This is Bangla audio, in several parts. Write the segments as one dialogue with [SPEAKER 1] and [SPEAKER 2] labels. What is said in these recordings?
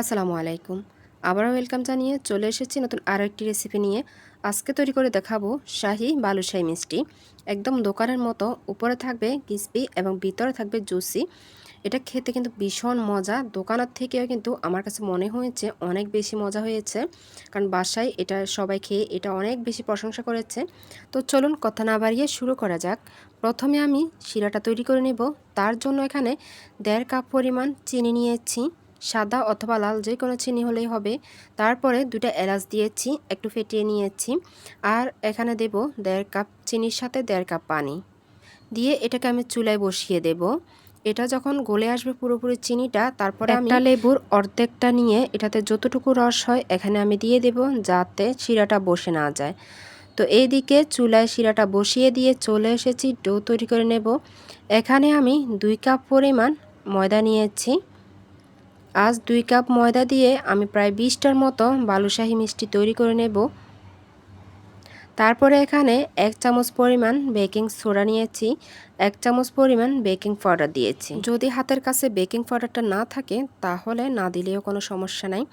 [SPEAKER 1] আসসালামু আলাইকুম। আবারও ওয়েলকাম জানিয়ে চলে এসেছি নতুন আরও একটি রেসিপি নিয়ে। আজকে তৈরি করে দেখাবো শাহি বালুশাহি মিষ্টি। একদম দোকানের মতো, উপরে থাকবে ক্রিসপি এবং ভিতরে থাকবে জুসি। এটা খেতে কিন্তু ভীষণ মজা। দোকানের থেকেও কিন্তু আমার কাছে মনে হয়েছে অনেক বেশি মজা হয়েছে। কারণ বাসায় এটা সবাই খেয়ে এটা অনেক বেশি প্রশংসা করেছে। তো চলুন কথা না বাড়িয়ে শুরু করা যাক। প্রথমে আমি শিরাটা তৈরি করে নেব। তার জন্য এখানে দেড় কাপ পরিমাণ চিনি নিয়েছি। সাদা অথবা লাল যে কোনো চিনি হলেই হবে। তারপরে দুটা এলাচ দিয়েছি, একটু ফেটিয়ে নিয়েছি। আর এখানে দেব দেড় কাপ চিনির সাথে দেড় কাপ পানি। দিয়ে এটাকে আমি চুলায় বসিয়ে দেব। এটা যখন গলে আসবে পুরোপুরি চিনিটা, তারপরে আমি লেবুর অর্ধেকটা নিয়ে এটাতে যতটুকু রস হয় এখানে আমি দিয়ে দেব যাতে শিরাটা বসে না যায়। তো এইদিকে চুলায় শিরাটা বসিয়ে দিয়ে চলে এসেছি, ডো তৈরি করে নেব। এখানে আমি দুই কাপ পরিমাণ ময়দা নিয়েছি। আজ দুই কাপ ময়দা দিয়ে আমি প্রায় বিশটার মতো বালুশাহি মিষ্টি তৈরি করে নেব। তারপরে এখানে এক চামচ পরিমাণ বেকিং সোডা নিয়েছি, এক চামচ পরিমাণ বেকিং পাউডার দিয়েছি। যদি হাতের কাছে বেকিং পাউডারটা না থাকে, তাহলে না দিলেও কোনো সমস্যা নাই।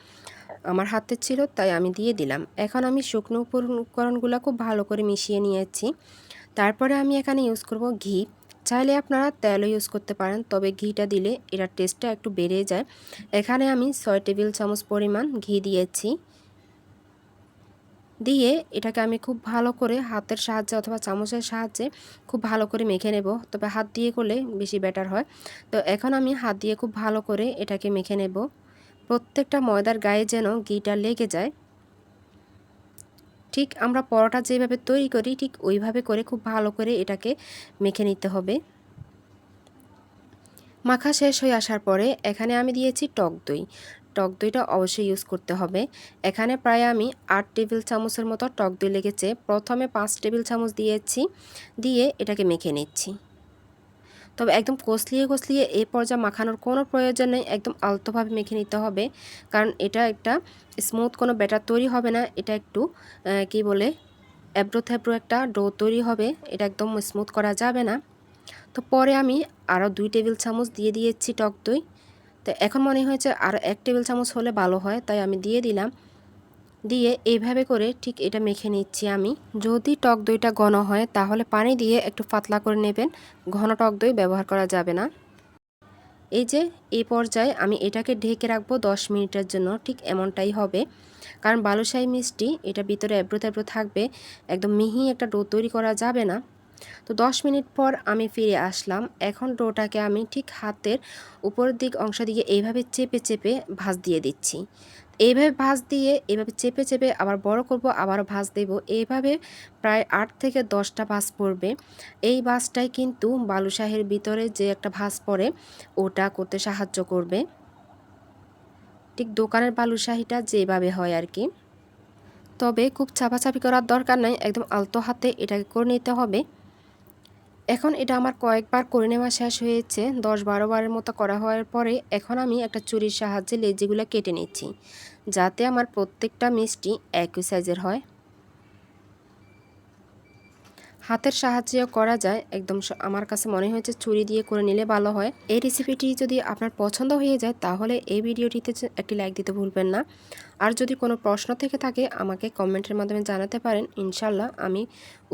[SPEAKER 1] আমার হাতে ছিল, তাই আমি দিয়ে দিলাম। এখন আমি শুকনো উপকরণগুলো খুব ভালো করে মিশিয়ে নিয়েছি। তারপরে আমি এখানে ইউজ করব ঘি। চাইলে আপনারা তেলও ইউজ করতে পারেন, তবে ঘিটা দিলে এটার টেস্টটা একটু বেড়ে যায়। এখানে আমি ছয় টেবিল চামচ পরিমাণ ঘি দিয়েছি। দিয়ে এটাকে আমি খুব ভালো করে হাতের সাহায্যে অথবা চামচের সাহায্যে খুব ভালো করে মেখে নেব। তবে হাত দিয়ে করলে বেশি বেটার হয়। তো এখন আমি হাত দিয়ে খুব ভালো করে এটাকে মেখে নেব। প্রত্যেকটা ময়দার গায়ে যেন ঘিটা লেগে যায়। ঠিক আমরা পরোটা যেভাবে তৈরি করি, ঠিক ওইভাবে করে খুব ভালো করে এটাকে মেখে নিতে হবে। মাখা শেষ হয়ে আসার পরে এখানে আমি দিয়েছি টক দই। টক দইটা অবশ্যই ইউজ করতে হবে। এখানে প্রায় আমি আট টেবিল চামচের মতো টক দই লেগেছে। প্রথমে পাঁচ টেবিল চামচ দিয়েছি, দিয়ে এটাকে মেখে নিচ্ছি। তবে একদম কষলিয়ে কষলিয়ে এই পর্যায়ে মাখানোর কোনো প্রয়োজন নেই, একদম আলতোভাবে মেখে নিতে হবে। কারণ এটা একটা স্মুথ কোনো ব্যাটার তৈরি হবে না, এটা একটু কি বলে অ্যাব্রো থ্যাব্রো একটা ডো তৈরি হবে, এটা একদম স্মুথ করা যাবে না। তো পরে আমি আরও দুই টেবিল চামচ দিয়ে দিয়েছি টক দই। তো এখন মনে হয়েছে আর এক টেবিল চামচ হলে ভালো হয়, তাই আমি দিয়ে দিলাম। দিয়ে এইভাবে করে ঠিক এটা মেখে নিচ্ছি আমি। যদি টক দইটা ঘন হয়, তাহলে পানি দিয়ে একটু পাতলা করে নেবেন। ঘন টক দই ব্যবহার করা যাবে না। এই যে, এই পর্যায়ে আমি এটাকে ঢেকে রাখব দশ মিনিটের জন্য, ঠিক এমনটাই হবে। কারণ বালুশাহী মিষ্টি, এটা ভিতরে এব্রো তেব্রো থাকবে, একদম মিহি একটা ডো তৈরি করা যাবে না। তো দশ মিনিট পর আমি ফিরে আসলাম। এখন ডোটাকে আমি ঠিক হাতের উপরের দিক অংশ দিয়ে এইভাবে চেপে চেপে ভাজ দিয়ে দিচ্ছি। এইভাবে ভাঁজ দিয়ে, এভাবে চেপে চেপে আবার বড় করব আবার ভাঁজ দেব। এইভাবে প্রায় আট থেকে দশটা ভাঁজ পড়বে। এই ভাজটাই কিন্তু বালুশাহের ভিতরে যে একটা ভাঁজ পড়ে, ওটা করতে সাহায্য করবে। ঠিক দোকানের বালুশাহিটা যেভাবে হয় আর কি। তবে খুব চাপাচাপি করার দরকার নাই, একদম আলতো হাতে এটাকে করে নিতে হবে। এখন এটা আমার কয়েকবার করে নেওয়া শেষ হয়েছে। দশ বারো বারের মতো করা হওয়ার পরে এখন আমি একটা চুরির সাহায্যে লেজিগুলো কেটে নিচ্ছি, যাতে আমার প্রত্যেকটা মিষ্টি একই সাইজের হয়। হাতের সাহায্যেও করা যায়, একদম আমার কাছে মনে হয়েছে ছুরি দিয়ে করে নিলে ভালো হয়। এই রেসিপিটি যদি আপনার পছন্দ হয়ে যায়, তাহলে এই ভিডিওটিতে একটি লাইক দিতে ভুলবেন না। আর যদি কোনো প্রশ্ন থেকে থাকে, আমাকে কমেন্টের মাধ্যমে জানাতে পারেন। ইনশাল্লাহ আমি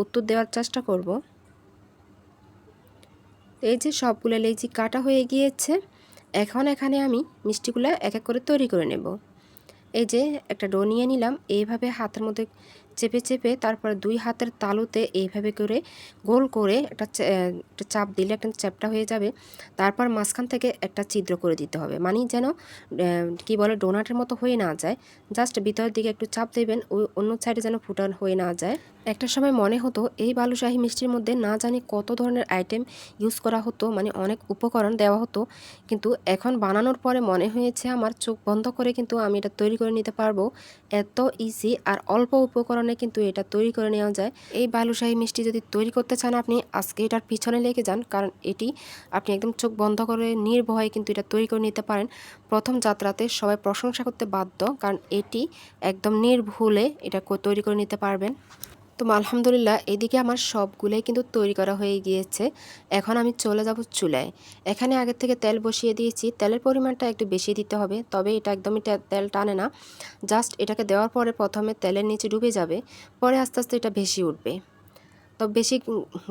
[SPEAKER 1] উত্তর দেওয়ার চেষ্টা করব। এই যে সবগুলো লেচি কাটা হয়ে গিয়েছে, এখন এখানে আমি মিষ্টিগুলো এক এক করে তৈরি করে নেব। এই যে একটা ডো নিয়ে নিলাম, এইভাবে হাতের মধ্যে চেপে চেপে তারপরে দুই হাতের তালুতে এইভাবে করে গোল করে একটা চাপ দিলে একটা চ্যাপটা হয়ে যাবে। তারপর মাঝখান থেকে একটা ছিদ্র করে দিতে হবে। মানে যেন কি বলে, ডোনাটের মতো হয়ে না যায়। জাস্ট ভিতরের দিকে একটু চাপ দেবেন ওই অন্য সাইডে যেন ফুটান হয়ে না যায়। একটা সময় মনে হতো, এই বালুশাহী মিষ্টির মধ্যে না জানি কত ধরনের আইটেম ইউজ করা হতো মানে অনেক উপকরণ দেওয়া হতো। কিন্তু এখন বানানোর পরে মনে হয়েছে, আমার চোখ বন্ধ করে কিন্তু আমি এটা তৈরি করে নিতে পারব। এত ইজি আর অল্প উপকরণে কিন্তু এটা তৈরি করে নেওয়া যায়। এই বালুশাহী মিষ্টি যদি তৈরি করতে চান আপনি, আজকে এটার পিছনে লেগে যান, কারণ এটি আপনি একদম চোখ বন্ধ করে নির্ভয়ে কিন্তু এটা তৈরি করে নিতে পারেন। প্রথম যাত্রাতে সবাই প্রশংসা করতে বাধ্য, কারণ এটি একদম নির্ভুলে এটা তৈরি করে নিতে পারবেন। তো আলহামদুলিল্লাহ, এদিকে আমার সবগুলোই কিন্তু তৈরি করা হয়ে গিয়েছে। এখন আমি চলে যাব চুলায়। এখানে আগের থেকে তেল বসিয়ে দিয়েছি। তেলের পরিমাণটা একটু বেশি দিতে হবে, তবে এটা একদমই তেল টানে না। জাস্ট এটাকে দেওয়ার পরে প্রথমে তেলের নিচে ডুবে যাবে, পরে আস্তে আস্তে এটা ভেসে উঠবে। তো বেশি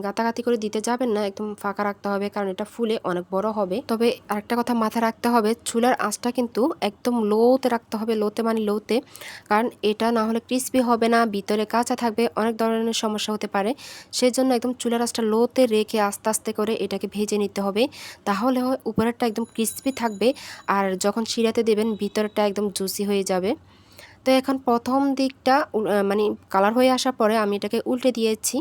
[SPEAKER 1] গাতাগাতি করে দিতে যাবেন না, একদম ফাঁকা রাখতে হবে, কারণ এটা ফুলে অনেক বড় হবে। তবে আরেকটা কথা মাথায় রাখতে হবে, চুলার আঁচটা কিন্তু একদম লোতে রাখতে হবে, লোতে মানে লোতে, কারণ এটা না হলে ক্রিসপি হবে না, ভিতরে কাঁচা থাকবে, অনেক ধরনের সমস্যা হতে পারে। সেই জন্য একদম চুলার আঁচটা লোতে রেখে আস্তে আস্তে করে এটাকে ভেজে নিতে হবে। তাহলে উপরেরটা একদম ক্রিসপি থাকবে, আর যখন শিরাতে দেবেন, ভিতরটা একদম জুসি হয়ে যাবে। তো এখন প্রথম দিকটা মানে কালার হয়ে আসার পরে আমি এটাকে উল্টে দিয়েছি।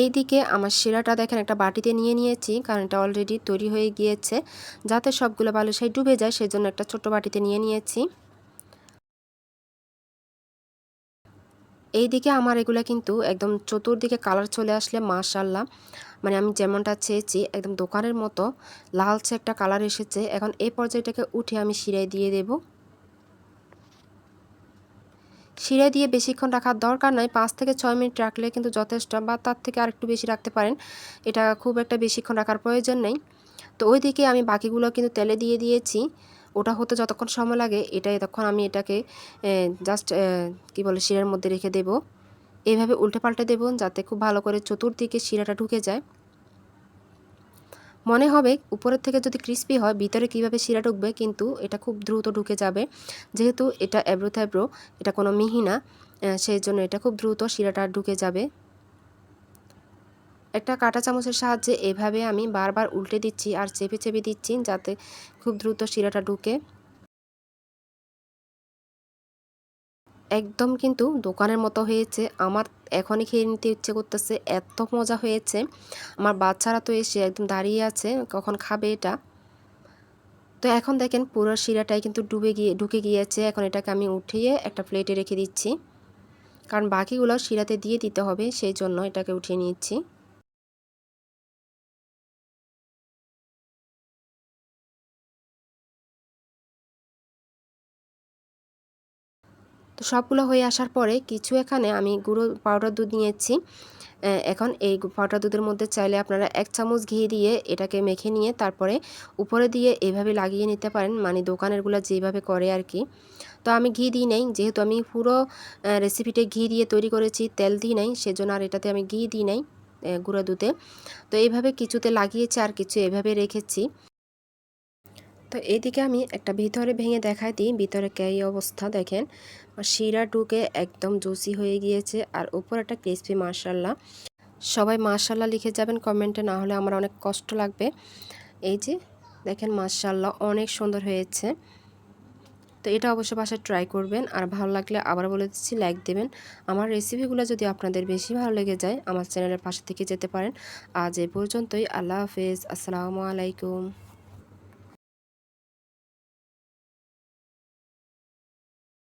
[SPEAKER 1] এই দিকে আমার শিরাটা দেখেন একটা বাটিতে নিয়ে নিয়েছি, কারণ এটা অলরেডি তৈরি হয়ে গিয়েছে। যাতে সবগুলো বালুশাই ডুবে যায় সেই জন্য একটা ছোট বাটিতে নিয়ে নিয়েছি। এই দিকে আমার এগুলো কিন্তু একদম চতুর্দিকে কালার চলে আসলে মাশাল্লাহ মানে আমি যেমনটা চেয়েছি, একদম দোকানের মতো লালচে একটা কালার এসেছে। এখন এই পর্যায়টাকে উঠে আমি শিরায় দিয়ে দেবো। শিরে দিয়ে বেশিক্ষণ রাখার দরকার নয় পাঁচ থেকে ছয় মিনিট রাখলে কিন্তু যথেষ্ট বা তার থেকে আরেকটু বেশি রাখতে পারেন। এটা খুব একটা বেশিক্ষণ রাখার প্রয়োজন নেই। তো ওই দিকে আমি বাকিগুলো কিন্তু তেলে দিয়ে দিয়েছি। ওটা হতে যতক্ষণ সময় লাগে এটাই তখন আমি এটাকে জাস্ট কি বলে, শিরার মধ্যে রেখে দেব। এইভাবে উল্টে পাল্টে দেবো যাতে খুব ভালো করে চতুর্দিকে শিরাটা ঢুকে যায়। মনে হবে উপরের থেকে যদি ক্রিস্পি হয়, ভিতরে কীভাবে শিরা ঢুকবে, কিন্তু এটা খুব দ্রুত ঢুকে যাবে। যেহেতু এটা অ্যাব্রো থ্যাব্রো এটা কোনো মিহি না সেই জন্য এটা খুব দ্রুত শিরাটা ঢুকে যাবে। একটা কাঁটা চামচের সাহায্যে এভাবে আমি বারবার উল্টে দিচ্ছি আর চেপে চেপে দিচ্ছি যাতে খুব দ্রুত শিরাটা ঢুকে। একদম কিন্তু দোকানের মতো হয়েছে। আমার এখনই খেয়ে নিতে ইচ্ছে করতেছে, এত মজা হয়েছে। আমার বাচ্চারা তো এসে একদম দাঁড়িয়ে আছে, কখন খাবে এটা? তো এখন দেখেন পুরো শিরাটাই কিন্তু ডুবে গিয়ে, ঢুকে গিয়েছে। এখন এটাকে আমি উঠিয়ে একটা প্লেটে রেখে দিচ্ছি। কারণ বাকিগুলো শিরাতে দিয়ে দিতে হবে, সেই জন্য এটাকে উঠিয়ে নিচ্ছি। তো সবগুলো হয়ে আসার পরে কিছু এখানে আমি গুঁড়ো পাউডার দুধ নিয়েছি। এখন এই পাউডার দুধের মধ্যে চাইলে আপনারা এক চামচ ঘি দিয়ে এটাকে মেখে নিয়ে তারপরে উপরে দিয়ে এভাবে লাগিয়ে নিতে পারেন মানে দোকানেরগুলো যেভাবে করে আর কি তো আমি ঘি দিই নাই, যেহেতু আমি পুরো রেসিপিটা ঘি দিয়ে তৈরি করেছি, তেল দিই নাই, সেজন্য আর এটাতে আমি ঘি দিই নাই গুঁড়ো দুধে। তো এইভাবে কিছুতে লাগিয়েছি আর কিছু এভাবে রেখেছি। তো এইদিকে আমি একটা ভিতরে ভেঙে দেখাই দিই ভিতরে কে অবস্থা দেখেন। শিরা ঢুকে একদম জুসি হয়ে গিয়েছে আর উপর একটা ক্রিসপি মার্শাল্লাহ সবাই মার্শাল্লাহ লিখে যাবেন কমেন্টে, না হলে আমার অনেক কষ্ট লাগবে। এই যে দেখেন মার্শাল্লাহ অনেক সুন্দর হয়েছে। তো এটা অবশ্য বাসায় ট্রাই করবেন। আর ভালো লাগলে আবার বলে দিচ্ছি লাইক দেবেন। আমার রেসিপিগুলো যদি আপনাদের বেশি ভালো লেগে যায়, আমার চ্যানেলের পাশে থেকে যেতে পারেন। আজ এ পর্যন্তই, আল্লাহ হাফেজ, আসসালামু আলাইকুম।